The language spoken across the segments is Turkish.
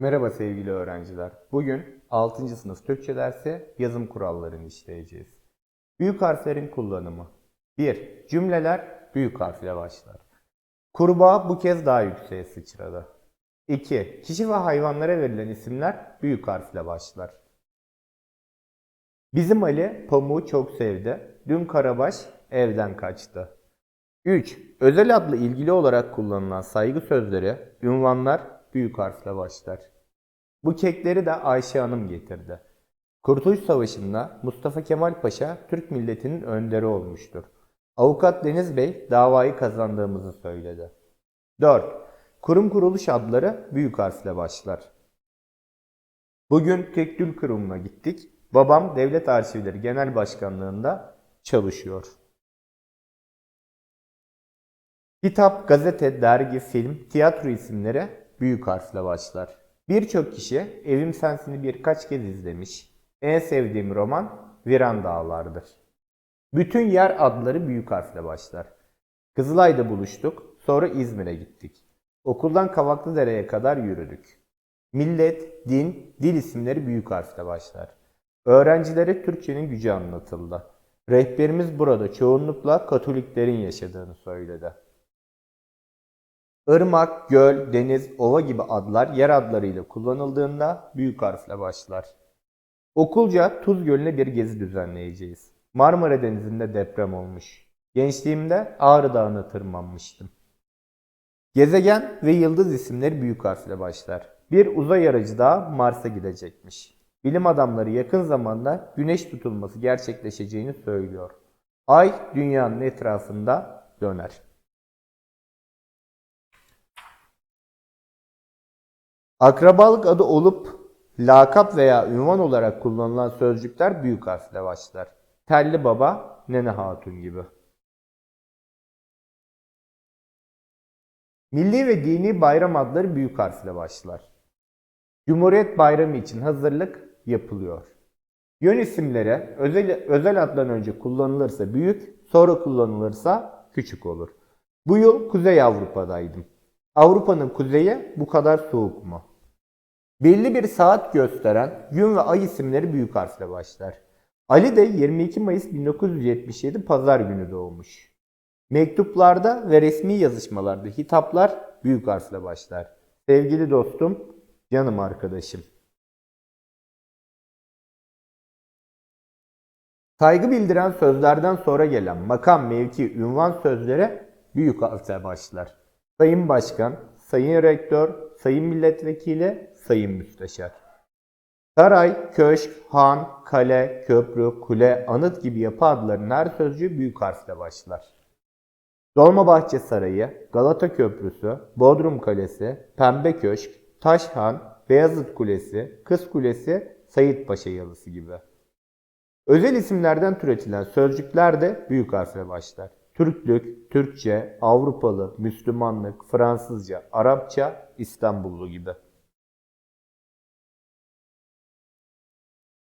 Merhaba sevgili öğrenciler. Bugün 6. sınıf Türkçe dersi yazım kurallarını işleyeceğiz. Büyük harflerin kullanımı. 1. Cümleler büyük harfle başlar. Kurbağa bu kez daha yükseğe sıçradı. 2. Kişi ve hayvanlara verilen isimler büyük harfle başlar. Bizim Ali pamuğu çok sevdi. Dün Karabaş evden kaçtı. 3. Özel adlı ilgili olarak kullanılan saygı sözleri, ünvanlar büyük harfle başlar. Bu kekleri de Ayşe Hanım getirdi. Kurtuluş Savaşı'nda Mustafa Kemal Paşa Türk milletinin önderi olmuştur. Avukat Deniz Bey davayı kazandığımızı söyledi. 4. Kurum kuruluş adları büyük harfle başlar. Bugün Tekdül Kurumu'na gittik. Babam Devlet Arşivleri Genel Başkanlığında çalışıyor. Kitap, gazete, dergi, film, tiyatro isimleri büyük harfle başlar. Birçok kişi Evim Sensin'i birkaç kez izlemiş. En sevdiğim roman Viran Dağlar'dır. Bütün yer adları büyük harfle başlar. Kızılay'da buluştuk, sonra İzmir'e gittik. Okuldan Kavaklıdere'ye kadar yürüdük. Millet, din, dil isimleri büyük harfle başlar. Öğrencilere Türkçenin gücü anlatıldı. Rehberimiz burada çoğunlukla Katoliklerin yaşadığını söyledi. Irmak, göl, deniz, ova gibi adlar yer adlarıyla kullanıldığında büyük harfle başlar. Okulca Tuz Gölü'ne bir gezi düzenleyeceğiz. Marmara Denizi'nde deprem olmuş. Gençliğimde Ağrı Dağı'na tırmanmıştım. Gezegen ve yıldız isimleri büyük harfle başlar. Bir uzay aracı daha Mars'a gidecekmiş. Bilim adamları yakın zamanda güneş tutulması gerçekleşeceğini söylüyor. Ay dünyanın etrafında döner. Akrabalık adı olup lakap veya ünvan olarak kullanılan sözcükler büyük harfle başlar. Telli baba, nene hatun gibi. Milli ve dini bayram adları büyük harfle başlar. Cumhuriyet Bayramı için hazırlık yapılıyor. Yön isimleri özel, özel addan önce kullanılırsa büyük, sonra kullanılırsa küçük olur. Bu yıl Kuzey Avrupa'daydım. Avrupa'nın kuzeyi bu kadar soğuk mu? Belli bir saat gösteren gün ve ay isimleri büyük harfle başlar. Ali de 22 Mayıs 1977 Pazar günü doğmuş. Mektuplarda ve resmi yazışmalarda hitaplar büyük harfle başlar. Sevgili dostum, canım arkadaşım. Saygı bildiren sözlerden sonra gelen makam, mevki, ünvan sözleri büyük harfle başlar. Sayın Başkan, Sayın Rektör, Sayın Milletvekili, Sayın Müsteşar. Saray, köşk, han, kale, köprü, kule, anıt gibi yapı adlarının her sözcüğü büyük harfle başlar. Dolmabahçe Sarayı, Galata Köprüsü, Bodrum Kalesi, Pembe Köşk, Taşhan, Beyazıt Kulesi, Kız Kulesi, Sayit Paşa Yalısı gibi. Özel isimlerden türetilen sözcükler de büyük harfle başlar. Türklük, Türkçe, Avrupalı, Müslümanlık, Fransızca, Arapça, İstanbullu gibi.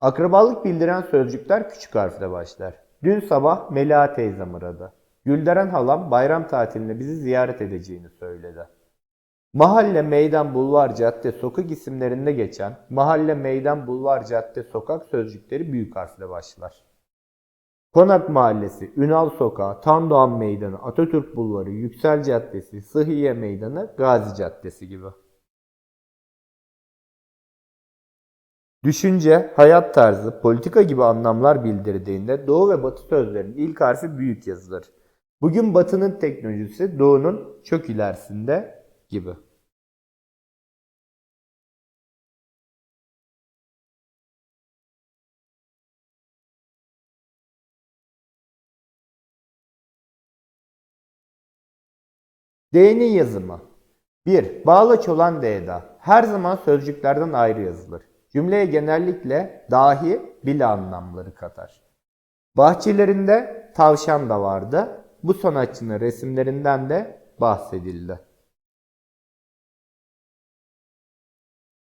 Akrabalık bildiren sözcükler küçük harfle başlar. Dün sabah Melia teyzem aradı. Gülderen halam bayram tatilinde bizi ziyaret edeceğini söyledi. Mahalle, meydan, bulvar, cadde, sokak isimlerinde geçen mahalle, meydan, bulvar, cadde, sokak sözcükleri büyük harfle başlar. Konak Mahallesi, Ünal Sokağı, Tandoğan Meydanı, Atatürk Bulvarı, Yüksel Caddesi, Sıhhiye Meydanı, Gazi Caddesi gibi. Düşünce, hayat tarzı, politika gibi anlamlar bildirdiğinde Doğu ve Batı sözlerinin ilk harfi büyük yazılır. Bugün Batı'nın teknolojisi Doğu'nun çok ilerisinde gibi. D'nin yazımı 1. Bağlaç olan D'da her zaman sözcüklerden ayrı yazılır. Cümleye genellikle dahi bile anlamları katar. Bahçelerinde tavşan da vardı. Bu sanatçının resimlerinden de bahsedildi.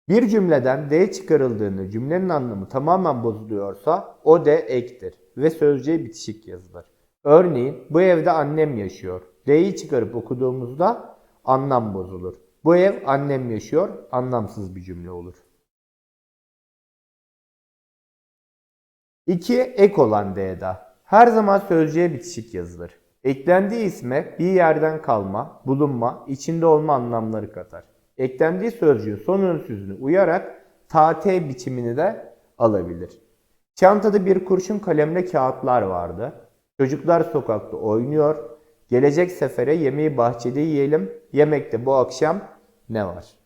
Bir cümleden D çıkarıldığında cümlenin anlamı tamamen bozuluyorsa o D ektir ve sözcüğe bitişik yazılır. Örneğin bu evde annem yaşıyor. D'yi çıkarıp okuduğumuzda anlam bozulur. Bu ev annem yaşıyor. Anlamsız bir cümle olur. 2. Ek olan D'da. Her zaman sözcüğe bitişik yazılır. Eklendiği isme bir yerden kalma, bulunma, içinde olma anlamları katar. Eklendiği sözcüğün son önsüzünü uyarak tate biçimini de alabilir. Çantada bir kurşun kalemle kağıtlar vardı. Çocuklar sokakta oynuyor. Gelecek sefere yemeği bahçede yiyelim. Yemekte bu akşam ne var?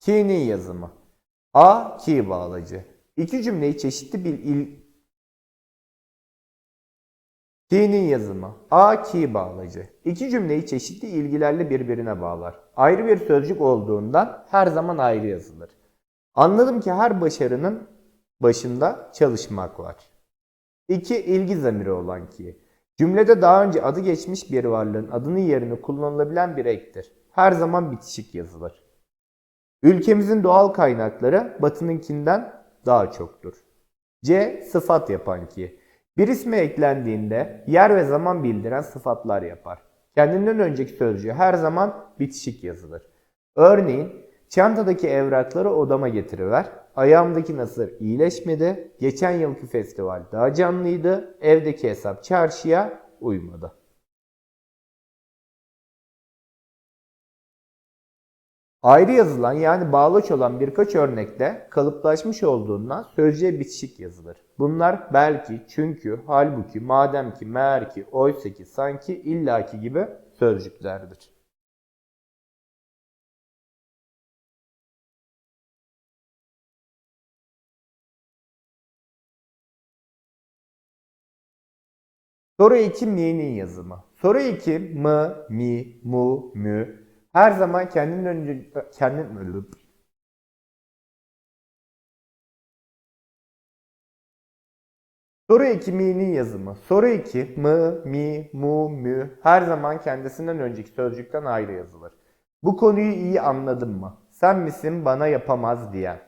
Ki'nin yazımı. A. Ki bağlacı. İki cümleyi çeşitli bir il... Ki'nin yazımı. A. Ki bağlacı. İki cümleyi çeşitli ilgilerle birbirine bağlar. Ayrı bir sözcük olduğundan her zaman ayrı yazılır. Anladım ki her başarının başında çalışmak var. 2. ilgi zamiri olan ki. Cümlede daha önce adı geçmiş bir varlığın adının yerine kullanılabilen bir ektir. Her zaman bitişik yazılır. Ülkemizin doğal kaynakları batınınkinden daha çoktur. C. Sıfat yapan ki. Bir isme eklendiğinde yer ve zaman bildiren sıfatlar yapar. Kendinden önceki sözcüğü her zaman bitişik yazılır. Örneğin çantadaki evrakları odama getiriver. Ayağımdaki nasır iyileşmedi. Geçen yılki festival daha canlıydı. Evdeki hesap çarşıya uymadı. Ayrı yazılan yani bağlaç olan birkaç örnekte kalıplaşmış olduğundan sözcüğe bitişik yazılır. Bunlar belki, çünkü, halbuki, madem ki, meğer ki, oysa ki, sanki, illaki gibi sözcüklerdir. Soru 2 mi'nin yazımı. Soru 2 mı, mi, mu, mü her zaman kendin önce kendin ölüp Soru 2 mi'nin yazımı. Soru 2 mı, mi, mu, mü her zaman kendisinden önceki sözcükten ayrı yazılır. Bu konuyu iyi anladın mı? Sen misin bana yapamaz diyen.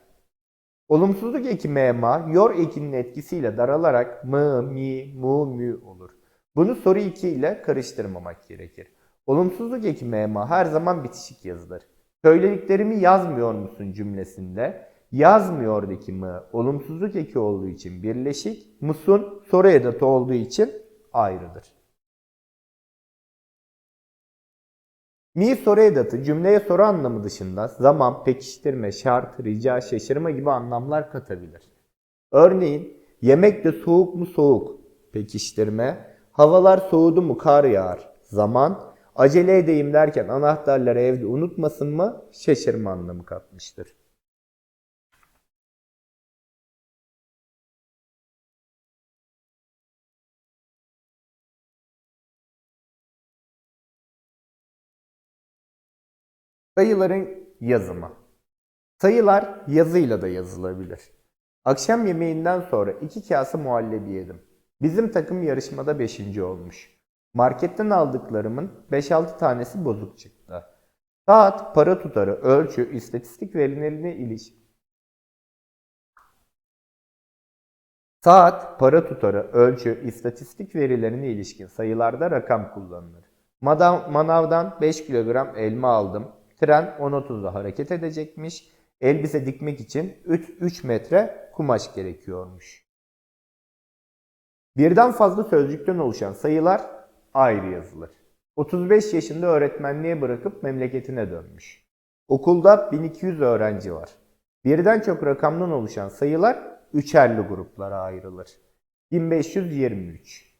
Olumsuzluk eki mema, yor ekinin etkisiyle daralarak mı, mi, mu, mü olur. Bunu soru 2 ile karıştırmamak gerekir. Olumsuzluk eki mema her zaman bitişik yazılır. Söylediklerimi yazmıyor musun cümlesinde yazmıyordaki mı olumsuzluk eki olduğu için birleşik, musun soru edatı olduğu için ayrıdır. Mi soru edatı cümleye soru anlamı dışında zaman, pekiştirme, şart, rica, şaşırma gibi anlamlar katabilir. Örneğin yemek de soğuk mu soğuk, pekiştirme, havalar soğudu mu kar yağar, zaman, acele edeyim derken anahtarları evde unutmasın mı şaşırma anlamı katmıştır. Sayıların yazımı. Sayılar yazıyla da yazılabilir. Akşam yemeğinden sonra iki kase muhallebi yedim. Bizim takım yarışmada 5. olmuş. Marketten aldıklarımın 5-6 tanesi bozuk çıktı. Saat, para tutarı, ölçü, istatistik verilerine ilişkin Saat, para tutarı, ölçü, istatistik verilerine ilişkin sayılarda rakam kullanılır. Madav, manavdan 5 kilogram elma aldım. Tren 10.30'da hareket edecekmiş. Elbise dikmek için 3, 3 metre kumaş gerekiyormuş. Birden fazla sözcükten oluşan sayılar ayrı yazılır. 35 yaşında öğretmenliğe bırakıp memleketine dönmüş. Okulda 1200 öğrenci var. Birden çok rakamdan oluşan sayılar üçerli gruplara ayrılır. 1523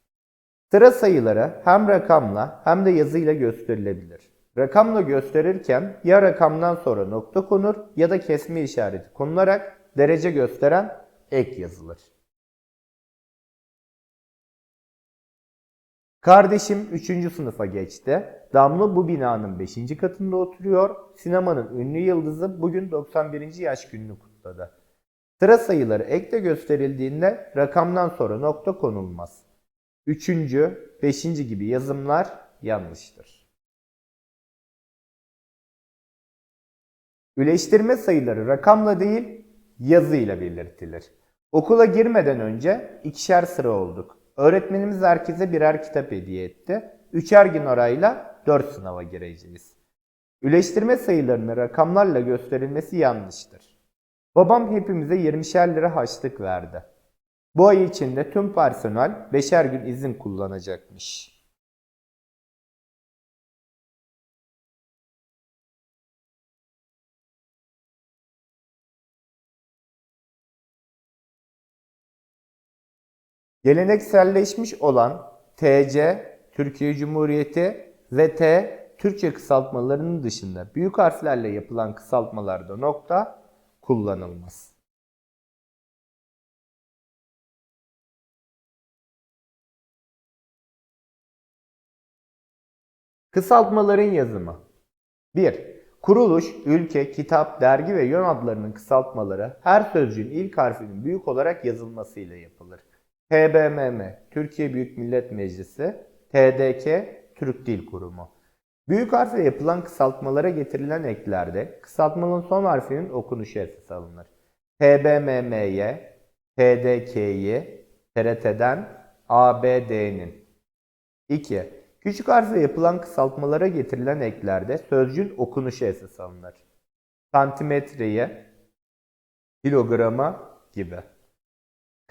Sıra sayıları hem rakamla hem de yazıyla gösterilebilir. Rakamla gösterirken ya rakamdan sonra nokta konur ya da kesme işareti konularak derece gösteren ek yazılır. Kardeşim 3. sınıfa geçti. Damla bu binanın 5. katında oturuyor. Sinemanın ünlü yıldızı bugün 91. yaş gününü kutladı. Sıra sayıları ekle gösterildiğinde rakamdan sonra nokta konulmaz. 3. beşinci gibi yazımlar yanlıştır. Üleştirme sayıları rakamla değil, yazıyla belirtilir. Okula girmeden önce ikişer sıra olduk. Öğretmenimiz herkese birer kitap hediye etti. Üçer gün arayla dört sınava gireceğiz. Üleştirme sayılarını rakamlarla gösterilmesi yanlıştır. Babam hepimize 20'şer lira harçlık verdi. Bu ay içinde tüm personel beşer gün izin kullanacakmış. Gelenekselleşmiş olan TC, Türkiye Cumhuriyeti ve T, Türkçe kısaltmalarının dışında büyük harflerle yapılan kısaltmalarda nokta kullanılmaz. Kısaltmaların yazımı 1. Kuruluş, ülke, kitap, dergi ve yön adlarının kısaltmaları her sözcüğün ilk harfinin büyük olarak yazılmasıyla yapılır. TBMM, Türkiye Büyük Millet Meclisi, TDK, Türk Dil Kurumu. Büyük harfle yapılan kısaltmalara getirilen eklerde kısaltmanın son harfinin okunuşu esas alınır. TBMM'ye, TDK'yi, TRT'den ABD'nin. 2. Küçük harfle yapılan kısaltmalara getirilen eklerde sözcüğün okunuşu esas alınır. Santimetreye, kilograma gibi.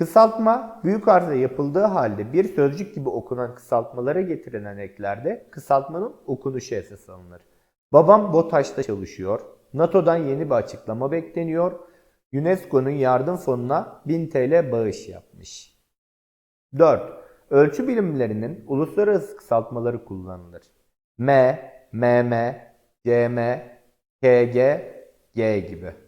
Kısaltma büyük harfle yapıldığı halde bir sözcük gibi okunan kısaltmalara getirilen eklerde kısaltmanın okunuşu esas alınır. Babam BOTAŞ'ta çalışıyor. NATO'dan yeni bir açıklama bekleniyor. UNESCO'nun yardım fonuna 1000 TL bağış yapmış. 4. Ölçü birimlerinin uluslararası kısaltmaları kullanılır. M, MM, CM, KG, G gibi.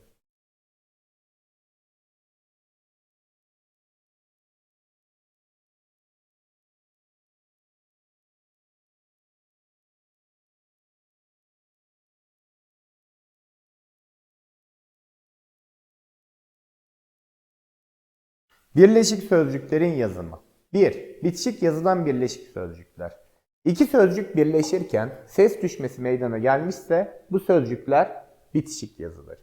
Birleşik sözcüklerin yazımı. 1. Bitişik yazılan birleşik sözcükler. İki sözcük birleşirken ses düşmesi meydana gelmişse bu sözcükler bitişik yazılır.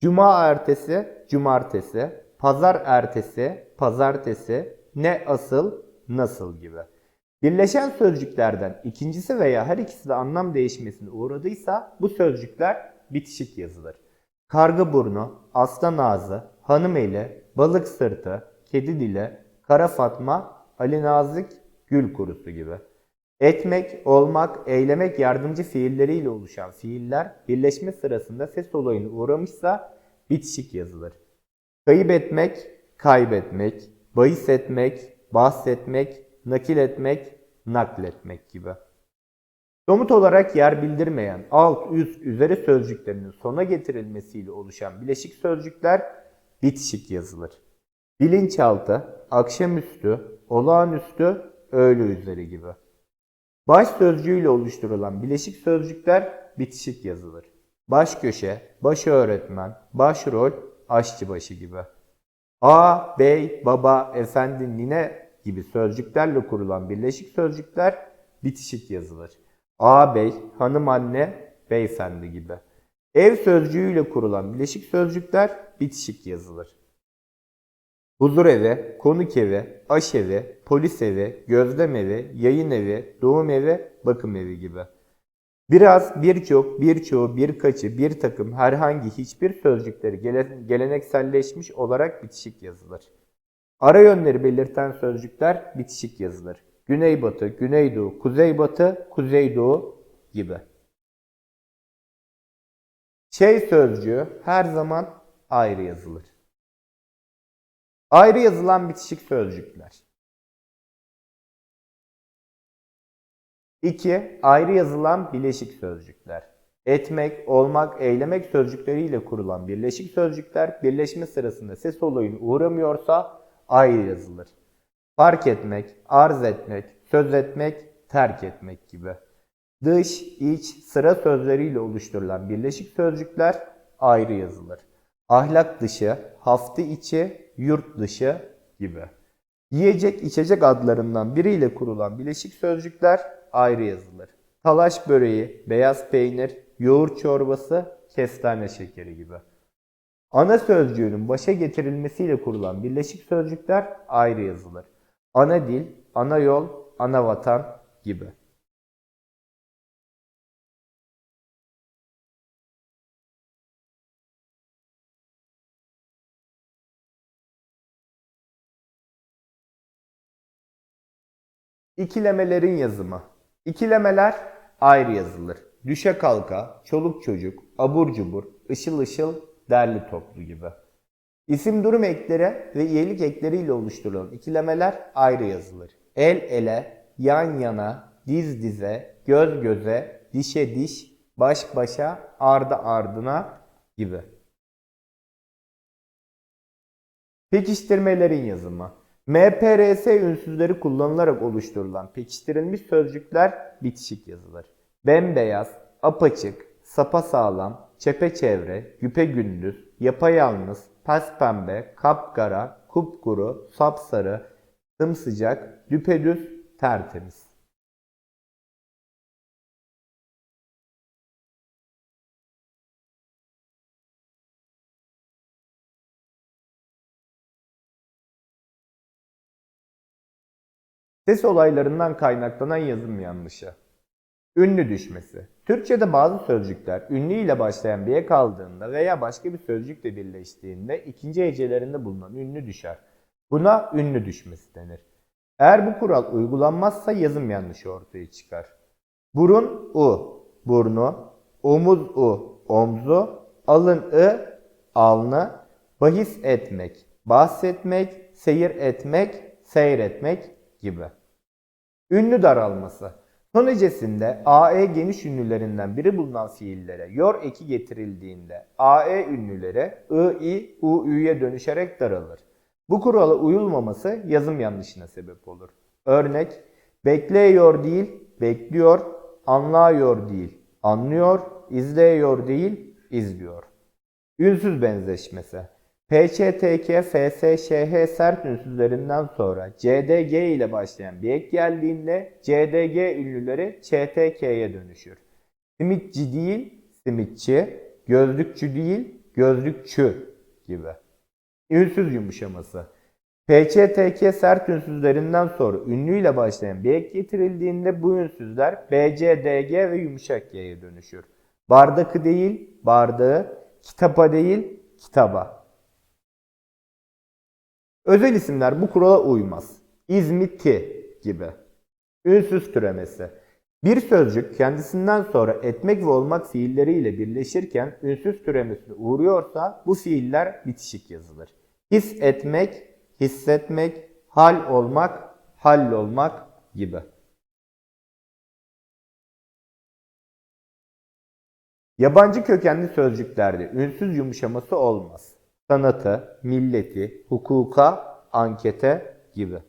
Cuma ertesi, cumartesi, pazar ertesi, pazartesi, ne asıl, nasıl gibi. Birleşen sözcüklerden ikincisi veya her ikisi de anlam değişmesine uğradıysa bu sözcükler bitişik yazılır. Karga burnu, aslan ağzı, hanım eli, balık sırtı, kedi dili, kara fatma, Ali Nazik, gül kurusu gibi. Etmek, olmak, eylemek yardımcı fiilleriyle oluşan fiiller birleşme sırasında ses olayına uğramışsa bitişik yazılır. Kayıp etmek, kaybetmek, bahis etmek, bahsetmek, nakil etmek, nakletmek gibi. Somut olarak yer bildirmeyen alt, üst, üzeri sözcüklerinin sona getirilmesiyle oluşan bileşik sözcükler bitişik yazılır. Bilinçaltı, akşamüstü, olağanüstü, öğle üzeri gibi. Baş sözcüğüyle oluşturulan bileşik sözcükler bitişik yazılır. Baş köşe, baş öğretmen, başrol, aşçıbaşı gibi. A, bey, baba, efendi, nine gibi sözcüklerle kurulan birleşik sözcükler bitişik yazılır. A, bey, hanım anne, beyefendi gibi. Ev sözcüğüyle kurulan bileşik sözcükler bitişik yazılır. Huzur evi, konuk evi, aş evi, polis evi, gözlem evi, yayın evi, doğum evi, bakım evi gibi. Biraz, birçok, birçoğu, birkaçı, bir takım, herhangi hiçbir sözcükleri gele- gelenekselleşmiş olarak bitişik yazılır. Ara yönleri belirten sözcükler bitişik yazılır. Güneybatı, güneydoğu, kuzeybatı, kuzeydoğu gibi. Şey sözcüğü her zaman ayrı yazılır. Ayrı yazılan bitişik sözcükler. 2. Ayrı yazılan bileşik sözcükler. Etmek, olmak, eylemek sözcükleriyle kurulan birleşik sözcükler birleşme sırasında ses olayına uğramıyorsa ayrı yazılır. Fark etmek, arz etmek, söz etmek, terk etmek gibi. Dış, iç, sıra sözleriyle oluşturulan birleşik sözcükler ayrı yazılır. Ahlak dışı, haftı içi, yurt dışı gibi. Yiyecek içecek adlarından biriyle kurulan bileşik sözcükler ayrı yazılır. Talaş böreği, beyaz peynir, yoğurt çorbası, kestane şekeri gibi. Ana sözcüğünün başa getirilmesiyle kurulan birleşik sözcükler ayrı yazılır. Ana dil, ana yol, ana vatan gibi. İkilemelerin yazımı. İkilemeler ayrı yazılır. Düşe kalka, çoluk çocuk, abur cubur, ışıl ışıl, derli toplu gibi. İsim durum ekleri ve iyilik ekleriyle oluşturulan ikilemeler ayrı yazılır. El ele, yan yana, diz dize, göz göze, dişe diş, baş başa, ardı ardına gibi. Pekiştirmelerin yazımı. MPRS ünsüzleri kullanılarak oluşturulan pekiştirilmiş sözcükler bitişik yazılır. Bembeyaz, apaçık, sapasağlam, çepeçevre, güpegündüz, yapayalnız, pembe, kapkara, kupkuru, sapsarı, sımsıcak, düpedüz, tertemiz. Ses olaylarından kaynaklanan yazım yanlışı. Ünlü düşmesi. Türkçe'de bazı sözcükler ünlü ile başlayan bir ek aldığında veya başka bir sözcükle birleştiğinde ikinci hecelerinde bulunan ünlü düşer. Buna ünlü düşmesi denir. Eğer bu kural uygulanmazsa yazım yanlışı ortaya çıkar. Burun u, burnu, omuz u, omzu, alın ı, alnı, bahis etmek, bahsetmek, seyir etmek, seyretmek gibi. Ünlü daralması. Son hecesinde AE geniş ünlülerinden biri bulunan fiillere yor eki getirildiğinde AE ünlüleri I, I, U, Ü'ye dönüşerek daralır. Bu kurala uyulmaması yazım yanlışına sebep olur. Örnek, bekleyiyor değil, bekliyor, anlıyor değil, anlıyor, izleyiyor değil, izliyor. Ünsüz benzeşmesi. PÇTK, FSŞH sert ünsüzlerinden sonra CDG ile başlayan bir ek geldiğinde CDG ünlüleri ÇTK'ye dönüşür. Simitçi değil, simitçi, gözlükçü değil, gözlükçü gibi. Ünsüz yumuşaması. PÇTK sert ünsüzlerinden sonra ünlüyle başlayan bir ek getirildiğinde bu ünsüzler BCDG ve yumuşak G'ye dönüşür. Bardakı değil, bardağı, kitapa değil, kitaba. Özel isimler bu kurala uymaz. İzmiti gibi. Ünsüz türemesi. Bir sözcük kendisinden sonra etmek ve olmak fiilleriyle birleşirken ünsüz türemesine uğruyorsa bu fiiller bitişik yazılır. His etmek, hissetmek, hal olmak, hallolmak gibi. Yabancı kökenli sözcüklerde ünsüz yumuşaması olmaz. Sanatı, milleti, hukuka, ankete gibi.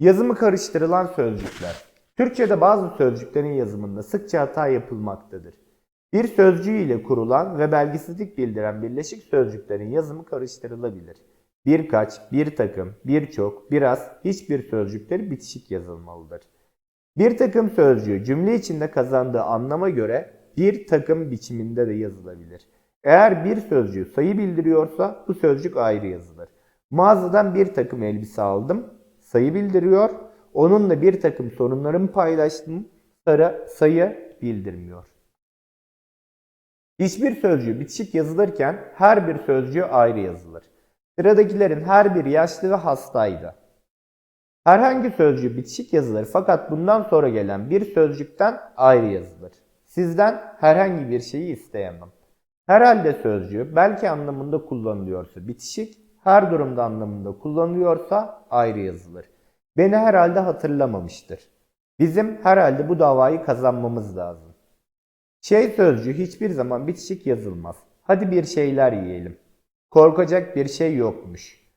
Yazımı karıştırılan sözcükler. Türkçe'de bazı sözcüklerin yazımında sıkça hata yapılmaktadır. Bir sözcüğü ile kurulan ve belgisizlik bildiren birleşik sözcüklerin yazımı karıştırılabilir. Birkaç, bir takım, birçok, biraz, hiçbir sözcükleri bitişik yazılmalıdır. Bir takım sözcüğü cümle içinde kazandığı anlama göre bir takım biçiminde de yazılabilir. Eğer bir sözcüğü sayı bildiriyorsa bu sözcük ayrı yazılır. Mağazadan bir takım elbise aldım, sayı bildiriyor. Onunla bir takım sorunlarımı paylaştım, sarı sayı bildirmiyor. Hiçbir sözcüğü bitişik yazılırken her bir sözcüğü ayrı yazılır. Sıradakilerin her biri yaşlı ve hastaydı. Herhangi sözcüğü bitişik yazılır fakat bundan sonra gelen bir sözcükten ayrı yazılır. Sizden herhangi bir şeyi isteyemem. Herhalde sözcüğü belki anlamında kullanılıyorsa bitişik, her durumda anlamında kullanılıyorsa ayrı yazılır. Beni herhalde hatırlamamıştır. Bizim herhalde bu davayı kazanmamız lazım. Şey sözcüğü hiçbir zaman bitişik yazılmaz. Hadi bir şeyler yiyelim. Korkacak bir şey yokmuş.